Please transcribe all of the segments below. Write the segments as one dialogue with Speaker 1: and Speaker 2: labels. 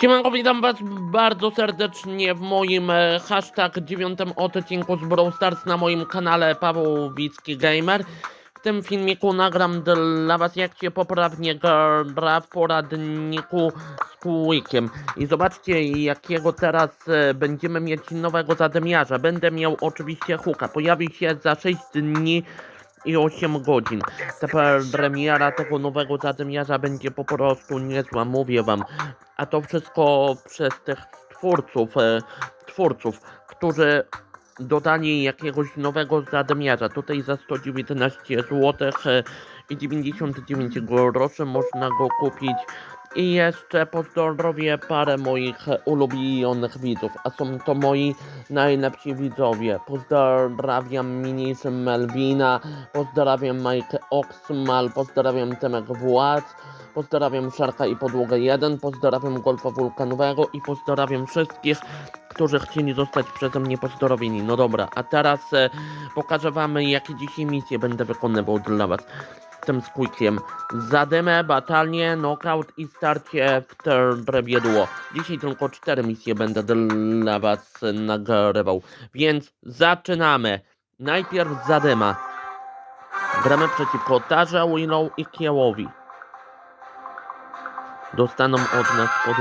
Speaker 1: Siemanko, witam was bardzo serdecznie w moim e, hashtag dziewiątym odcinku z Brawl Stars na moim kanale Paweł Wicki Gamer. W tym filmiku nagram dla was jak się poprawnie gra w poradniku z Quickiem. I zobaczcie jakiego teraz e, będziemy mieć nowego zadymiarza. Będę miał oczywiście huka. Pojawi się za 6 dni i 8 godzin. Ta premiera tego nowego zadymiarza będzie po prostu niezła, mówię wam. A to wszystko przez tych twórców, e, twórców, którzy dodali jakiegoś nowego zadymiarza. Tutaj za 119 zł e, i 99 groszy można go kupić. I jeszcze pozdrowię parę moich ulubionych widzów, a są to moi najlepsi widzowie. Pozdrawiam Mniejszy Melvina, pozdrawiam Mike Oxmal, pozdrawiam Temek Władz, pozdrawiam Szarka i Podłogę 1, pozdrawiam Golfa Wulkanowego i pozdrawiam wszystkich, którzy chcieli zostać przeze mnie pozdrowieni. No dobra, a teraz e, pokażę wam jakie dzisiaj misje będę wykonywał dla was tym z Quickiem. Zadymę, batalię, knockout i starcie w trybie duo. Dzisiaj tylko cztery misje będę dla was nagrywał. Więc zaczynamy. Najpierw zadyma. Gramy przeciwko Tarze, Willow i Kiełowi. Dostaną od nas po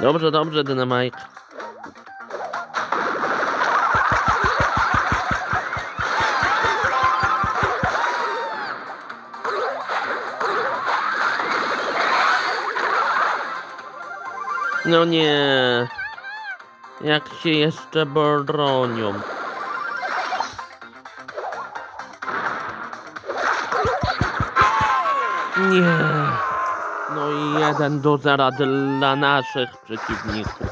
Speaker 1: Dobrze, dobrze, Dynamite. No nie. Jak się jeszcze bronią. Nie. No i jeden do zera dla naszych przeciwników.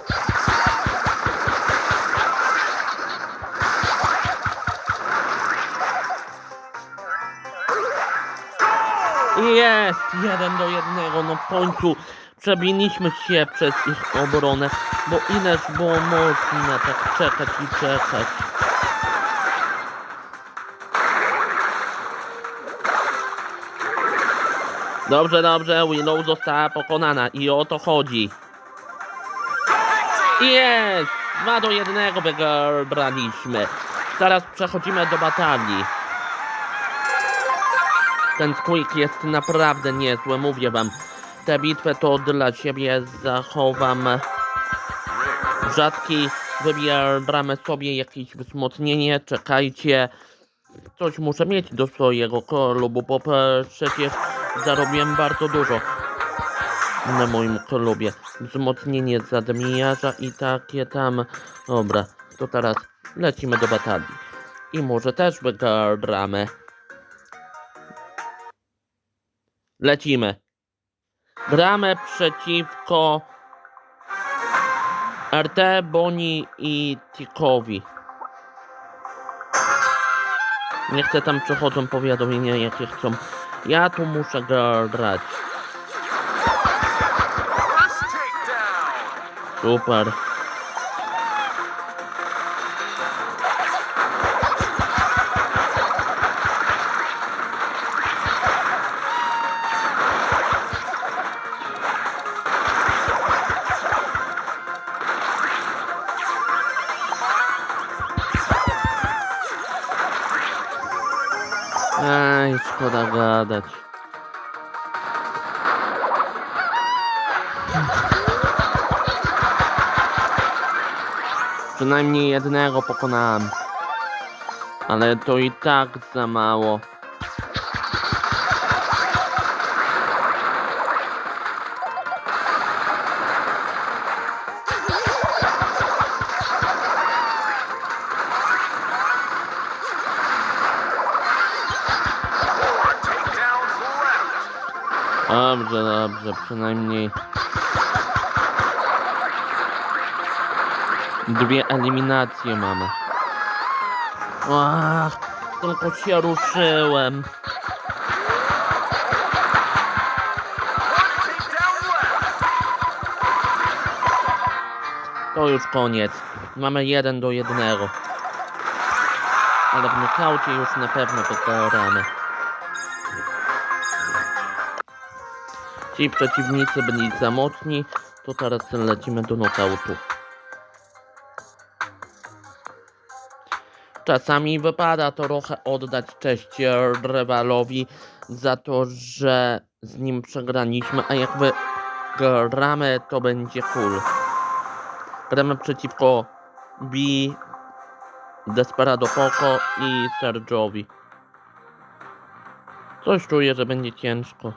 Speaker 1: Jest! Jeden do jednego, no w końcu przebiliśmy się przez ich obronę, bo ileż było można tak czekać i czekać. Dobrze, dobrze, Willow została pokonana i o to chodzi. Jest! Dwa do jednego wygraliśmy. Teraz przechodzimy do batalii. Ten Squeak jest naprawdę niezły, mówię wam. Tę bitwę to dla siebie zachowam. Rzadki wybieramy sobie jakieś wzmocnienie, czekajcie. Coś muszę mieć do swojego klubu, bo przecież zarobiłem bardzo dużo na moim klubie. Wzmocnienie zadmijarza i takie tam. Dobra, to teraz lecimy do batalii. I może też wygramy. Lecimy. Gramy przeciwko RT, Boni i Tikowi. Nie chcę tam przechodzą powiadomienia jakie chcą. Ja tu muszę grać. Super. Szkoda gadać. Przynajmniej jednego pokonałem. Ale to i tak za mało. Dobrze, dobrze, przynajmniej dwie eliminacje mamy. Ach, tylko się ruszyłem. To już koniec. Mamy jeden do jednego. Ale w nokaucie już na pewno wygramy. Ci przeciwnicy byli za mocni, to teraz lecimy do nokautu. Czasami wypada trochę oddać cześć rywalowi za to, że z nim przegraliśmy, a jak wygramy, to będzie cool. Gramy przeciwko B, Desperado Poco i Sergiowi. Coś czuję, że będzie ciężko.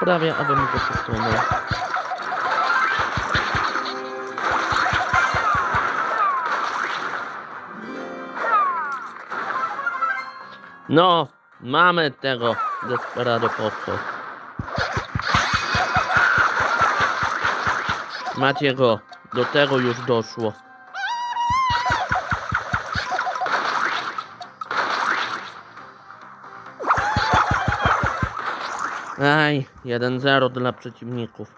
Speaker 1: No prawie, abym go przesunął. No, mamy tego Desperado Poco. Macie go, do tego już doszło. Aj, 1-0 dla przeciwników.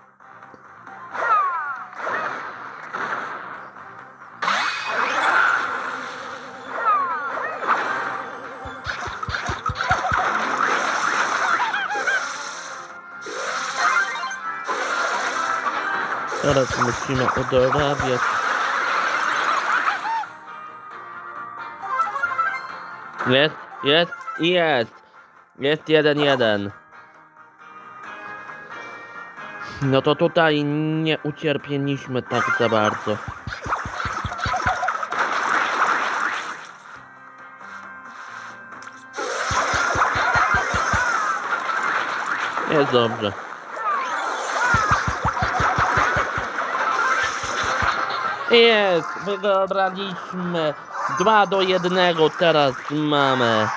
Speaker 1: Teraz musimy odrabiać. Jest, jest i jest. Jest 1-1. No to tutaj nie ucierpieliśmy tak za bardzo. Jest dobrze. Jest, wygraliśmy 2 do 1 teraz mamy.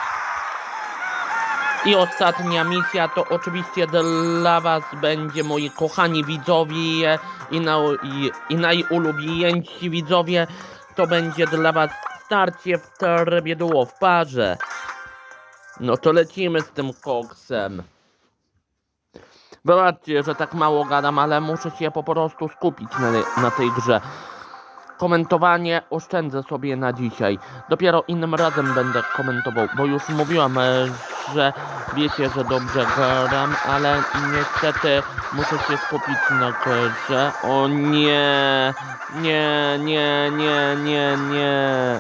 Speaker 1: I ostatnia misja to oczywiście dla was będzie moi kochani widzowie i, na, i, i najulubieńsi widzowie. To będzie dla was starcie w trybie duo w parze. No to lecimy z tym koksem. Wybaczcie, że tak mało gadam, ale muszę się po prostu skupić na, na tej grze. Komentowanie oszczędzę sobie na dzisiaj. Dopiero innym razem będę komentował, bo już mówiłam, e, że wiecie, że dobrze gram, ale niestety muszę się skupić na grze. O nie, nie, nie, nie, nie, nie.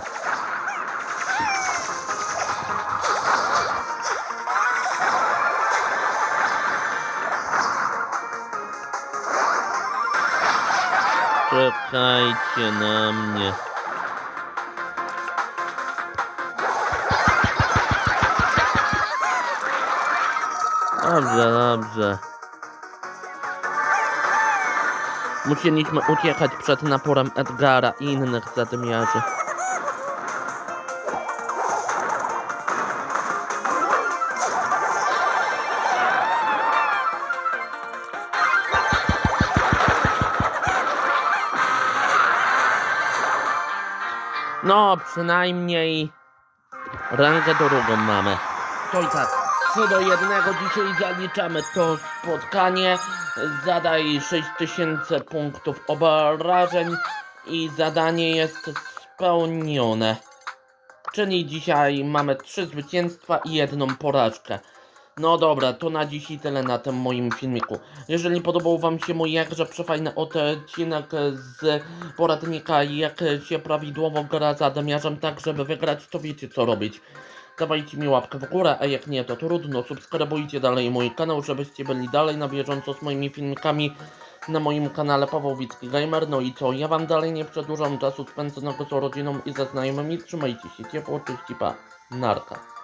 Speaker 1: Czekajcie na mnie. Dobrze, dobrze. Musieliśmy uciekać przed naporem Edgara i innych zadymiarzy. No, przynajmniej rangę drugą mamy. To i tak, 3 do 1 dzisiaj zaliczamy to spotkanie. Zadaj 6000 punktów obrażeń i zadanie jest spełnione. Czyli dzisiaj mamy 3 zwycięstwa i jedną porażkę. No dobra, to na dzisiaj tyle na tym moim filmiku. Jeżeli podobał wam się mój jakże przefajny odcinek z poradnika jak się prawidłowo gra za demiarzem tak żeby wygrać, to wiecie co robić. Dawajcie mi łapkę w górę, a jak nie to trudno, subskrybujcie dalej mój kanał, żebyście byli dalej na bieżąco z moimi filmikami. na moim kanale Pawłowicki Gamer. No i co, ja wam dalej nie przedłużam czasu spędzonego z rodziną i ze znajomymi. Trzymajcie się ciepło, cześć, pa, narka.